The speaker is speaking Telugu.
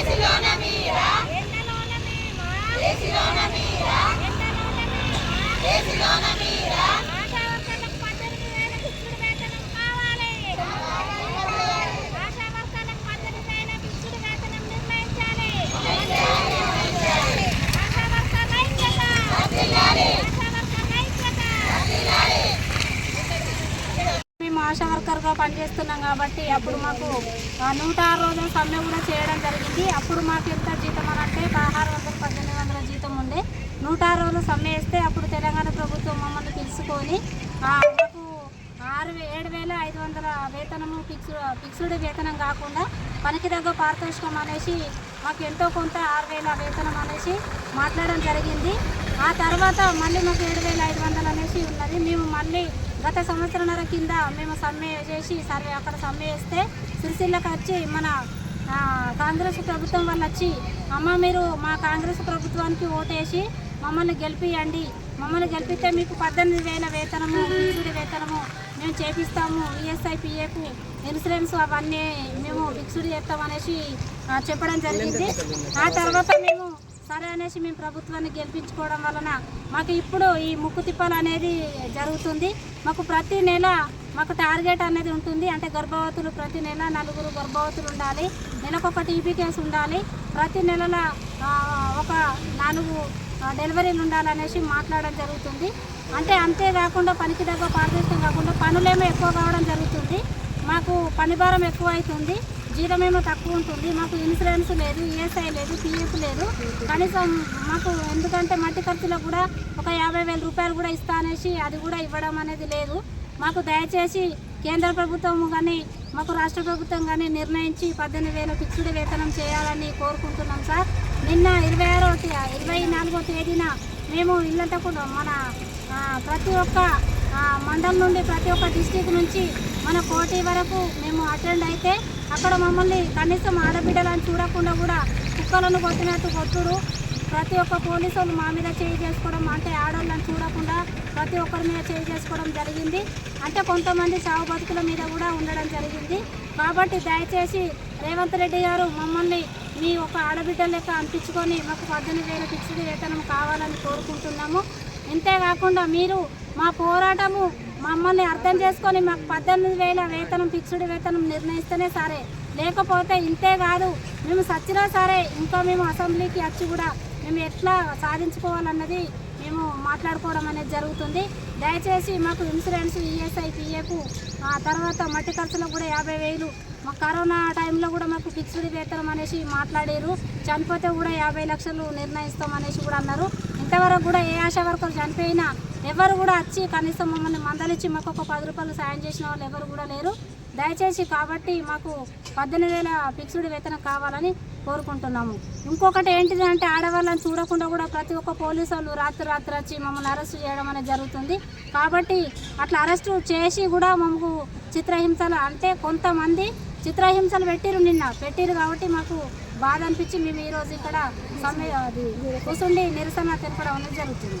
ఏసిలోన మీరా ఎండలోన మేమా ఏసిలోన మీరా ఎండలోన మేమా ఏసిలోన మీరా ఆశా వర్కర్లకు పద్దెనిమిది వేల ఫిక్స్డ్ వేతనం కావాలి ఆశా వర్కర్లకు పద్దెనిమిది వేల ఫిక్స్డ్ వేతనం నిర్ణయించాలి ఆశా వర్కర్ల ఐక్యత ఆశా వర్కర్ల ఐక్యత మేము ఆశా వర్కర్గా పనిచేస్తున్నాం కాబట్టి అప్పుడు మాకు నూట ఆరు రోజుల సమ్మె కూడా చేయడం జరిగింది. అప్పుడు మాకు ఎంత జీతం అని అంటే పదహారు వందల పద్దెనిమిది వందల జీతం ఉండే. నూట ఆరు రోజులు సమ్మె వేస్తే అప్పుడు తెలంగాణ ప్రభుత్వం మమ్మల్ని పిలుచుకొని మాకు ఆరు ఏడు వేల ఐదు వందల వేతనము ఫిక్స్డ్ ఫిక్స్డ్ వేతనం కాకుండా పనికి తగ్గ పారితోషికం అనేసి మాకు ఎంతో కొంత ఆరు వేల వేతనం అనేసి మాట్లాడడం జరిగింది. ఆ తర్వాత మళ్ళీ మాకు ఏడు వేల ఐదు వందలు అనేసి ఉన్నది. మేము మళ్ళీ గత సంవత్సరంన్నర కింద మేము సమ్మె చేసి సర్వే అక్కడ సమ్మె వేస్తే సిరిసిల్లకి వచ్చి మన కాంగ్రెస్ ప్రభుత్వం వాళ్ళు వచ్చి అమ్మ మీరు మా కాంగ్రెస్ ప్రభుత్వానికి ఓటేసి మమ్మల్ని గెలిపియండి. మమ్మల్ని గెలిపిస్తే మీకు పద్దెనిమిది వేల వేతనము ఫిక్స్డ్ వేతనము మేము చేపిస్తాము. ఈఎస్ఐ పిఏకు ఇన్సూరెన్స్ అవన్నీ మేము ఫిక్స్డ్ చేస్తామనేసి చెప్పడం జరిగింది. ఆ తర్వాత మేము సరే అనేసి మేము ప్రభుత్వాన్ని గెలిపించుకోవడం వలన మాకు ఇప్పుడు ఈ ముక్కు తిప్పలు అనేది జరుగుతుంది. మాకు ప్రతి నెల మాకు టార్గెట్ అనేది ఉంటుంది. అంటే గర్భవతులు ప్రతి నెల నలుగురు గర్భవతులు ఉండాలి. నెలకు ఒక టీబీ కేసు ఉండాలి. ప్రతి నెలల ఒక నాలుగు డెలివరీలు ఉండాలనేసి మాట్లాడడం జరుగుతుంది. అంటే అంతేకాకుండా పనికి దగ్గర పారదర్శకం కాకుండా పనులేమో ఎక్కువ కావడం జరుగుతుంది. మాకు పని భారం ఎక్కువ అవుతుంది జీతమేమో తక్కువ ఉంటుంది. మాకు ఇన్సూరెన్స్ లేదు ఈఎస్ఐ లేదు పిఎఫ్ లేదు. కనీసం మాకు ఎందుకంటే మట్టి ఖర్చులో కూడా ఒక యాభై వేల రూపాయలు కూడా ఇస్తా అనేసి అది కూడా ఇవ్వడం అనేది లేదు. మాకు దయచేసి కేంద్ర ప్రభుత్వం కానీ మాకు రాష్ట్ర ప్రభుత్వం కానీ నిర్ణయించి పద్దెనిమిది వేల ఫిక్స్డ్ వేతనం చేయాలని కోరుకుంటున్నాం సార్. నిన్న ఇరవై ఆరో ఇరవై నాలుగో తేదీన మేము ఇల్లంతకు మన ప్రతి ఒక్క మండలం నుండి ప్రతి ఒక్క డిస్టిక్ నుంచి మన కోటి వరకు మేము అటెండ్ అయితే అక్కడ మమ్మల్ని కనీసం ఆడబిడ్డలను చూడకుండా కూడా కుక్కలను కొట్టినట్టు కొట్టుడు. ప్రతి ఒక్క పోలీసు వాళ్ళు మా మీద చేయి చేసుకోవడం అంటే ఆడవాళ్ళని చూడకుండా ప్రతి ఒక్కరి మీద చేయి చేసుకోవడం జరిగింది. అంటే కొంతమంది సాగు బతుకుల మీద కూడా ఉండడం జరిగింది. కాబట్టి దయచేసి రేవంత్ రెడ్డి గారు మమ్మల్ని మీ ఒక ఆడబిడ్డ లెక్క అనిపించుకొని మాకు పద్దెనిమిది వేల ఫిక్స్డ్ వేతనం కావాలని కోరుకుంటున్నాము. ఇంతేకాకుండా మీరు మా పోరాటము మమ్మల్ని అర్థం చేసుకొని మాకు పద్దెనిమిది వేల వేతనం ఫిక్స్డ్ వేతనం నిర్ణయిస్తేనే సరే. లేకపోతే ఇంతే కాదు మేము సచ్చినా సరే ఇంకా మేము అసెంబ్లీకి వచ్చి కూడా మేము ఎట్లా సాధించుకోవాలన్నది మేము మాట్లాడుకోవడం అనేది జరుగుతుంది. దయచేసి మాకు ఇన్సూరెన్స్ ఈఎస్ఐ పిఎఫ్ ఆ తర్వాత మట్టి ఖర్చులకు కూడా యాభై వేలు మా కరోనా టైంలో కూడా మాకు ఫిక్స్డ్ వేతనం అనేసి మాట్లాడారు. చనిపోతే కూడా యాభై లక్షలు నిర్ణయిస్తాం అనేసి కూడా అన్నారు. ఇంతవరకు కూడా ఏ ఆశా వర్కర్ చనిపోయినా ఎవరు కూడా వచ్చి కనీసం మమ్మల్ని మందలిచ్చి మాకు ఒక పది రూపాయలు సాయం చేసిన వాళ్ళు ఎవరు కూడా లేరు. దయచేసి కాబట్టి మాకు పద్దెనిమిది వేల ఫిక్స్డ్ వేతనం కావాలని కోరుకుంటున్నాము. ఇంకొకటి ఏంటిది అంటే ఆడవాళ్ళని చూడకుండా కూడా ప్రతి ఒక్క పోలీసు వాళ్ళు రాత్రి రాత్రి వచ్చి మమ్మల్ని అరెస్ట్ చేయడం అనేది జరుగుతుంది. కాబట్టి అట్లా అరెస్టు చేసి కూడా మాకు చిత్రహింసలు అంటే కొంతమంది చిత్రహింసలు పెట్టిరు నిన్న. పెట్టిరు కాబట్టి మాకు బాధ అనిపించి మేము ఈరోజు ఇక్కడ సమ్మె అది కూసుండి నిరసన తెలపడం అనేది జరుగుతుంది.